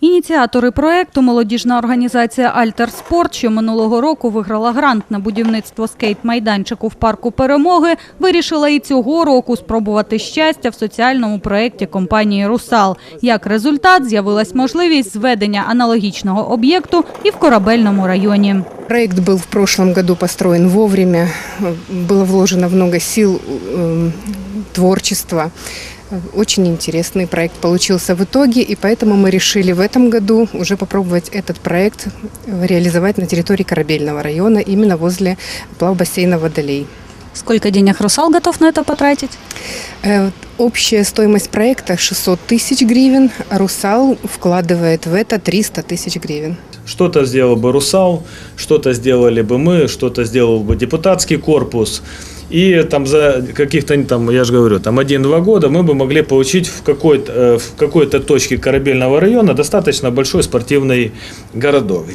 Ініціатори проекту молодіжна організація Альтер Спорт, що минулого року виграла грант на будівництво скейт-майданчику в парку Перемоги, вирішила і цього року спробувати щастя в соціальному проєкті компанії Русал. Як результат, з'явилась можливість зведення аналогічного об'єкту і в корабельному районі. Проект был в прошлом году построен вовремя, было вложено много сил, э, творчества. Очень интересный проект получился в итоге, и поэтому мы решили в этом году уже попробовать этот проект реализовать на территории Корабельного района, именно возле плавбассейна «Водолей». Сколько денег Русал готов на это потратить? Э, Общая стоимость проекта 600 тысяч гривен, а «Русал» вкладывает в это 300 тысяч гривен. Что-то сделал бы «Русал», что-то сделали бы мы, что-то сделал бы депутатский корпус. И там за каких-то, там, я же говорю, там один-два года мы бы могли получить в какой-то, э, в какой-то точке корабельного района достаточно большой спортивный городок.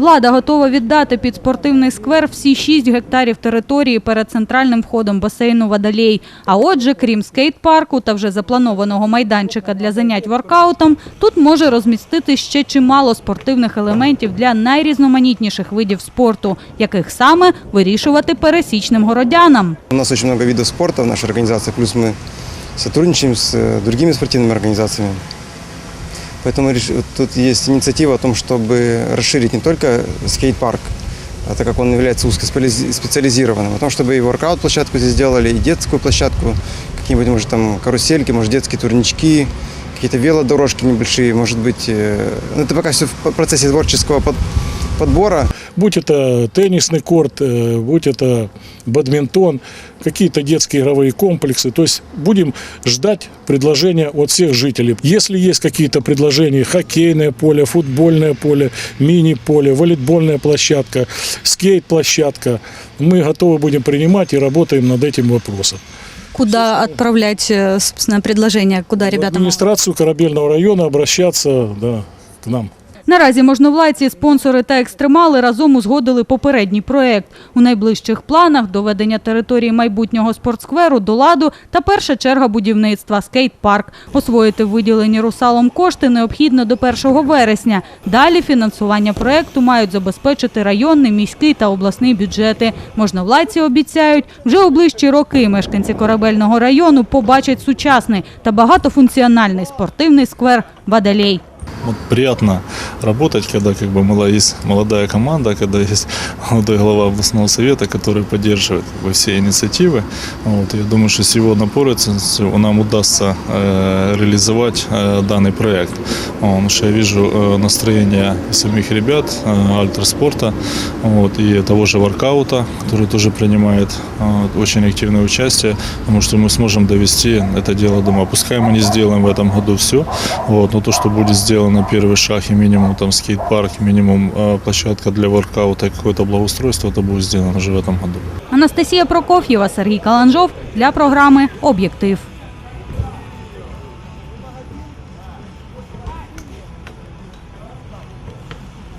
Влада готова віддати під спортивний сквер всі 6 гектарів території перед центральним входом басейну «Водолей». А отже, крім скейт-парку та вже запланованого майданчика для занять воркаутом, тут може розмістити ще чимало спортивних елементів для найрізноманітніших видів спорту, яких саме вирішувати пересічним городянам. У нас очень много видов спорта в нашей организации, плюс мы сотрудничаем с э, другими спортивными организациями. Поэтому тут есть инициатива о том, чтобы расширить не только скейт-парк, а так как он является узкоспециализированным, о том, чтобы и воркаут-площадку здесь сделали, и детскую площадку, какие-нибудь, может, там, карусельки, может, детские турнички, какие-то велодорожки небольшие, может быть. э, Ну, это пока все в процессе творческого под- подбора. Будь это теннисный корт, э, будь это бадминтон, какие-то детские игровые комплексы. То есть будем ждать предложения от всех жителей. Если есть какие-то предложения, хоккейное поле, футбольное поле, мини-поле, волейбольная площадка, скейт-площадка, мы готовы будем принимать и работаем над этим вопросом. Куда отправлять, собственно, предложение, куда В администрацию Корабельного района обращаться да, к нам. Наразі можновладці, спонсори та екстремали разом узгодили попередній проект. У найближчих планах доведення території майбутнього спортскверу до ладу та перша черга будівництва – скейт-парк. Освоїти виділені русалом кошти необхідно до 1 вересня. Далі фінансування проекту мають забезпечити районний, міський та обласний бюджети. Можновладці обіцяють, вже у ближчі роки мешканці корабельного району побачать сучасний та багатофункціональний спортивний сквер «Водолей». Вот приятно работать, когда как бы мала- есть молодая команда, когда есть молодой глава областного совета, который поддерживает как бы, все инициативы. Вот, я думаю, что с его напорностью нам удастся э, реализовать э, данный проект. Вот, Потому что я вижу э, настроение самих ребят, э, альтерспорта вот, и того же воркаута, который тоже принимает э, очень активное участие, потому что мы сможем довести это дело до ума. Пускай мы не сделаем в этом году все, вот, но то, что будет сделано первый шаг и минимум там скейт-парк, минимум э, площадка для воркаута и какое-то благоустройство, это будет сделано уже в этом году. Анастасія Прокоф'єва, Сергій Каланжов для програми Об'єктив.